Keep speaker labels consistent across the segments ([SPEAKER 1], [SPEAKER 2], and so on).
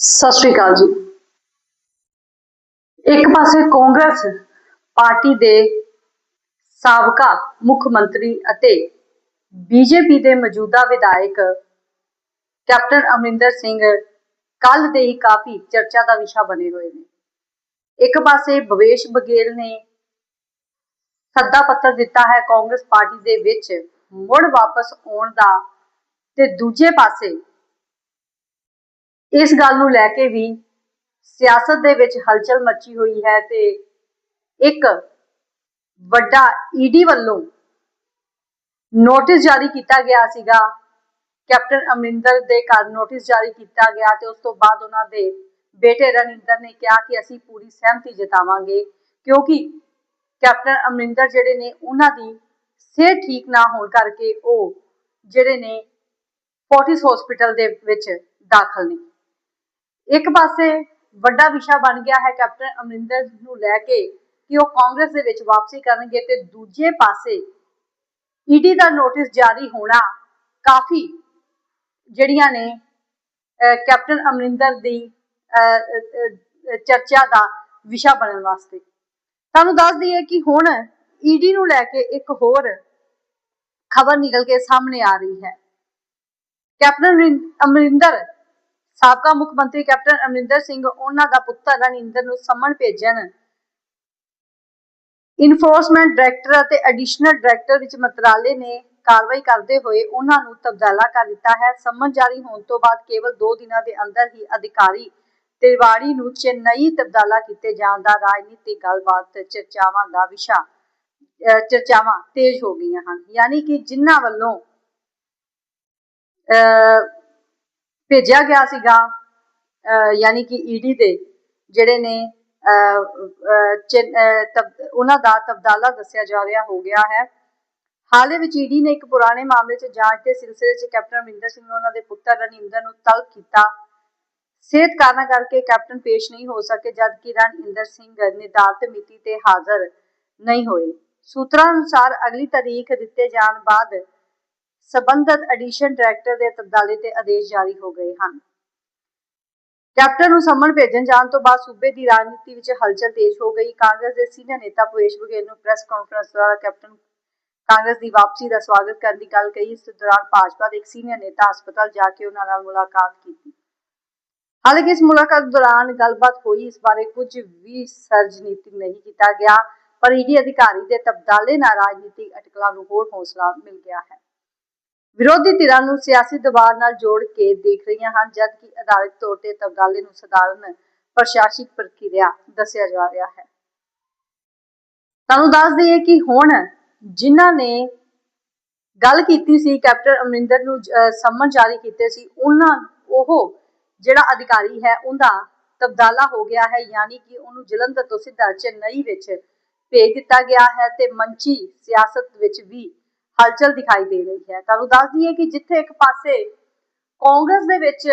[SPEAKER 1] ਸਤਿ ਸ਼੍ਰੀ ਅਕਾਲ ਜੀ। ਇੱਕ ਪਾਸੇ ਕਾਂਗਰਸ ਪਾਰਟੀ ਦੇ ਸਾਬਕਾ ਮੁੱਖ ਮੰਤਰੀ ਅਤੇ ਬੀਜੇਪੀ ਦੇ ਮੌਜੂਦਾ ਵਿਧਾਇਕ ਕੈਪਟਨ ਅਮਰਿੰਦਰ ਸਿੰਘ ਕੱਲ ਦੇ ਹੀ ਕਾਫੀ ਚਰਚਾ ਦਾ ਵਿਸ਼ਾ ਬਣੇ ਹੋਏ ਨੇ। ਇੱਕ ਪਾਸੇ ਭਵੇਸ਼ ਬਗੇਲ ਨੇ ਸੱਦਾ ਪੱਤਰ ਦਿੱਤਾ ਹੈ ਕਾਂਗਰਸ ਪਾਰਟੀ ਦੇ ਵਿੱਚ ਮੁੜ ਵਾਪਸ ਆਉਣ ਦਾ ਤੇ ਦੂਜੇ ਪਾਸੇ ਇਸ ਗੱਲ ਨੂੰ ਲੈ ਕੇ ਵੀ ਸਿਆਸਤ ਦੇ ਵਿੱਚ ਹਲਚਲ ਮੱਚੀ ਹੋਈ ਹੈ ਤੇ ਇੱਕ ਵੱਡਾ ਈਡੀ ਵੱਲੋਂ ਨੋਟਿਸ ਜਾਰੀ ਕੀਤਾ ਗਿਆ ਸੀਗਾ। ਕੈਪਟਨ ਅਮਰਿੰਦਰ ਦੇ ਘਰ ਨੋਟਿਸ ਜਾਰੀ ਕੀਤਾ ਗਿਆ ਤੇ ਉਸ ਤੋਂ ਬਾਅਦ ਉਹਨਾਂ ਦੇ ਬੇਟੇ ਰਣਿੰਦਰ ਨੇ ਕਿਹਾ ਕਿ ਅਸੀਂ ਪੂਰੀ ਸਹਿਮਤੀ ਜਤਾਵਾਂਗੇ ਕਿਉਂਕਿ ਕੈਪਟਨ ਅਮਰਿੰਦਰ ਜਿਹੜੇ ਨੇ ਉਹਨਾਂ ਦੀ ਸਿਹਤ ਠੀਕ ਨਾ ਹੋਣ ਕਰਕੇ ਉਹ ਜਿਹੜੇ ਨੇ ਫੋਰਟਿਸ ਹਸਪੀਟਲ ਦੇ ਵਿੱਚ ਦਾਖਲ ਨੇ। ਇੱਕ ਪਾਸੇ ਵੱਡਾ ਵਿਸ਼ਾ ਬਣ ਗਿਆ ਹੈ ਕੈਪਟਨ ਅਮਰਿੰਦਰ ਨੂੰ ਲੈ ਕੇ ਕਿ ਉਹ ਕਾਂਗਰਸ ਦੇ ਵਿੱਚ ਵਾਪਸੀ ਕਰਨਗੇ ਤੇ ਦੂਜੇ ਪਾਸੇ ਈਡੀ ਦਾ ਨੋਟਿਸ ਜਾਰੀ ਹੋਣਾ ਕਾਫੀ ਜਿਹੜੀਆਂ ਨੇ ਕੈਪਟਨ ਅਮਰਿੰਦਰ ਦੀ ਅਹ, ਚਰਚਾ ਦਾ ਵਿਸ਼ਾ ਬਣਨ ਵਾਸਤੇ। ਤੁਹਾਨੂੰ ਦੱਸ ਦਈਏ ਕਿ ਹੁਣ ਈਡੀ ਨੂੰ ਲੈ ਕੇ ਇੱਕ ਹੋਰ ਖਬਰ ਨਿਕਲ ਕੇ ਸਾਹਮਣੇ ਆ ਰਹੀ ਹੈ। ਕੈਪਟਨ ਅਮਰਿੰ- ਅਮਰਿੰਦਰ ਸਾਬਕਾ ਮੁੱਖ ਮੰਤਰੀ ਕੈਪਟਨ ਅਮਰਿੰਦਰ ਸਿੰਘ, ਉਹਨਾਂ ਦਾ ਪੁੱਤਰ ਰਣਿੰਦਰ ਨੂੰ ਸੰਮਨ ਭੇਜਣ। ਇਨਫੋਰਸਮੈਂਟ ਡਾਇਰੈਕਟਰ ਅਤੇ ਐਡੀਸ਼ਨਲ ਡਾਇਰੈਕਟਰ ਵਿੱਚ ਮੰਤਰਾਲੇ ਨੇ ਕਾਰਵਾਈ ਕਰਦੇ ਹੋਏ ਉਹਨਾਂ ਨੂੰ ਤਬਦਾਲਾ ਕਰ ਦਿੱਤਾ ਹੈ। ਸੰਮਨ ਜਾਰੀ ਹੋਣ ਤੋਂ ਬਾਅਦ ਕੇਵਲ 2 ਦਿਨਾਂ ਦੇ ਅੰਦਰ ਹੀ ਅਧਿਕਾਰੀ ਤਿਵਾੜੀ ਨੂੰ ਚੇਨਈ ਤਬਦਾਲਾ ਕੀਤੇ ਜਾਣ ਦਾ ਰਾਜਨੀਤਿਕ ਗੱਲਬਾਤ ਚਰਚਾਵਾਂ ਦਾ ਵਿਸ਼ਾ, ਅਹ ਚਰਚਾਵਾਂ ਤੇਜ਼ ਹੋ ਗਈਆਂ ਹਨ। ਯਾਨੀ ਕਿ ਜਿਨ੍ਹਾਂ ਵੱਲੋਂ, ਅਹ ਭੇਜਿਆ ਗਿਆ ਸੀਗਾ ਯਾਨੀ ਕਿ ਈਡੀ ਦੇ, ਜਿਹੜੇ ਨੇ ਉਹਨਾਂ ਦਾ ਤਬਦਾਲਾ ਦੱਸਿਆ ਜਾ ਰਿਹਾ ਹੋ ਗਿਆ ਹੈ। ਹਾਲ ਵਿੱਚ ਈਡੀ ਨੇ ਇੱਕ ਪੁਰਾਣੇ ਮਾਮਲੇ 'ਚ ਜਾਂਚ ਦੇ ਸਿਲਸਿਲੇ 'ਚ ਕੈਪਟਨ ਅਮਰਿੰਦਰ ਸਿੰਘ ਨੂੰ ਉਹਨਾਂ ਦੇ ਪੁੱਤਰ ਰਣਿੰਦਰ ਨੂੰ ਤਲਬ ਕੀਤਾ। ਸਿਹਤ ਕਾਰਨਾਂ ਕਰਕੇ ਕੈਪਟਨ ਪੇਸ਼ ਨਹੀਂ ਹੋ ਸਕੇ, ਜਦਕਿ ਰਣਇੰਦਰ ਸਿੰਘ ਨਿਰਧਾਰਤ ਮਿਤੀ ਤੇ ਹਾਜ਼ਰ ਨਹੀਂ ਹੋਏ। ਸੂਤਰਾਂ ਅਨੁਸਾਰ ਅਗਲੀ ਤਾਰੀਖ ਦਿੱਤੇ ਜਾਣ ਬਾਅਦ ਸਬੰਧਤ ਐਡੀਸ਼ਨ ਡਾਇਰੈਕਟਰ ਦੇ ਤਬਦਾਲੇ ਤੇ ਆਦੇਸ਼ ਜਾਰੀ ਹੋ ਗਏ ਹਨ। ਕੈਪਟਨ ਨੂੰ ਸੰਮਨ ਭੇਜਣ ਜਾਣ ਤੋਂ ਬਾਅਦ ਸੂਬੇ ਦੀ ਰਾਜਨੀਤੀ ਵਿੱਚ ਹਲਚਲ ਤੇਜ਼ ਹੋ ਗਈ। ਕਾਂਗਰਸ ਦੇ ਸੀਨੀਅਰ ਨੇਤਾ ਭੁਪੇਸ਼ ਬਘੇਲ ਨੂੰ ਪ੍ਰੈਸ ਕਾਨਫਰੰਸ ਦੌਰਾਨ ਕੈਪਟਨ ਕਾਂਗਰਸ ਦੀ ਵਾਪਸੀ ਦਾ ਸਵਾਗਤ ਕਰਨ ਦੀ ਗੱਲ ਕਹੀ। ਇਸ ਦੌਰਾਨ ਭਾਜਪਾ ਦੇ ਇੱਕ ਸੀਨੀਅਰ ਨੇਤਾ ਹਸਪਤਾਲ ਜਾ ਕੇ ਉਹਨਾਂ ਨਾਲ ਮੁਲਾਕਾਤ ਕੀਤੀ। ਹਾਲਾਂਕਿ ਇਸ ਮੁਲਾਕਾਤ ਦੌਰਾਨ ਗੱਲਬਾਤ ਹੋਈ। ਇਸ ਬਾਰੇ ਕੁਝ ਵੀ ਸਰਜਨੀਤਿਕ ਨਹੀਂ ਕੀਤਾ ਗਿਆ, ਪਰ ਈਡੀ ਅਧਿਕਾਰੀ ਦੇ ਤਬਦਾਲੇ ਨਾਲ ਰਾਜਨੀਤਿਕ ਅਟਕਲਾਂ ਨੂੰ ਹੋਰ ਹੌਸਲਾ ਮਿਲ ਗਿਆ ਹੈ। ਵਿਰੋਧੀ ਧਿਰਾਂ ਨੂੰ ਸਿਆਸੀ ਦਬਾਅ ਨਾਲ ਜੋੜ ਕੇ ਦੇਖ ਰਹੀਆਂ ਹਨ ਜਦਕਿ ਅਧਾਰਿਤ ਤੌਰ ਤੇ ਤਬਦਾਲੇ ਨੂੰ ਸਧਾਰਨ ਪ੍ਰਸ਼ਾਸਨਿਕ ਪ੍ਰਕਿਰਿਆ ਦੱਸਿਆ ਜਾ ਰਿਹਾ ਹੈ। ਤੁਹਾਨੂੰ ਦੱਸ ਦਈਏ ਕਿ ਹੁਣ ਜਿਨ੍ਹਾਂ ਨੇ ਗੱਲ ਕੀਤੀ ਸੀ ਕੈਪਟਨ ਅਮਰਿੰਦਰ ਨੂੰ ਅਹ, ਸੰਮਨ ਜਾਰੀ ਕੀਤੇ ਸੀ ਉਹਨਾਂ ਉਹ ਜਿਹੜਾ ਅਧਿਕਾਰੀ ਹੈ ਉਹਦਾ ਤਬਦਾਲਾ ਹੋ ਗਿਆ ਹੈ ਯਾਨੀ ਕਿ ਉਹਨੂੰ ਜਲੰਧਰ ਤੋਂ ਸਿੱਧਾ ਚੇਨਈ ਵਿੱਚ ਭੇਜ ਦਿੱਤਾ ਗਿਆ ਹੈ ਤੇ ਮੰਚੀ ਸਿਆਸਤ ਵਿੱਚ ਵੀ ਹਲਚਲ ਦਿਖਾਈ ਦੇ ਰਹੀ ਹੈ। ਤੁਹਾਨੂੰ ਦੱਸ ਦਈਏ ਕਿ ਜਿੱਥੇ ਇੱਕ ਪਾਸੇ ਕਾਂਗਰਸ ਦੇ ਵਿੱਚ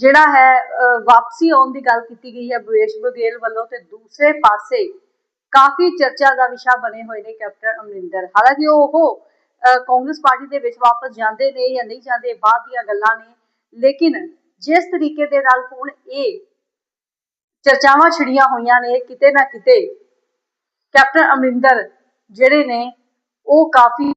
[SPEAKER 1] ਜਿਹੜਾ ਹੈ ਵਾਪਸੀ ਆਉਣ ਦੀ ਗੱਲ ਕੀਤੀ ਗਈ ਹੈ ਭੁਪੇਸ਼ ਬਘੇਲ ਵੱਲੋਂ ਤੇ ਦੂਸਰੇ ਪਾਸੇ ਕਾਫੀ ਚਰਚਾ ਦਾ ਵਿਸ਼ਾ ਬਣੇ ਹੋਏ ਨੇ ਕੈਪਟਨ ਅਮਰਿੰਦਰ। ਹਾਲਾਂਕਿ ਉਹ ਕਾਂਗਰਸ ਪਾਰਟੀ ਦੇ ਵਿੱਚ ਵਾਪਸ ਜਾਂਦੇ ਨੇ ਜਾਂ ਨਹੀਂ ਜਾਂਦੇ ਬਾਅਦ ਦੀਆਂ ਗੱਲਾਂ ਨੇ। ਲੇਕਿਨ ਜਿਸ ਤਰੀਕੇ ਦੇ ਨਾਲ ਹੁਣ ਇਹ ਚਰਚਾਵਾਂ ਛਿੜੀਆਂ ਹੋਈਆਂ ਨੇ, ਕਿਤੇ ਨਾ ਕਿਤੇ ਕੈਪਟਨ ਅਮਰਿੰਦਰ ਜਿਹੜੇ ਨੇ ਉਹ ਕਾਫੀ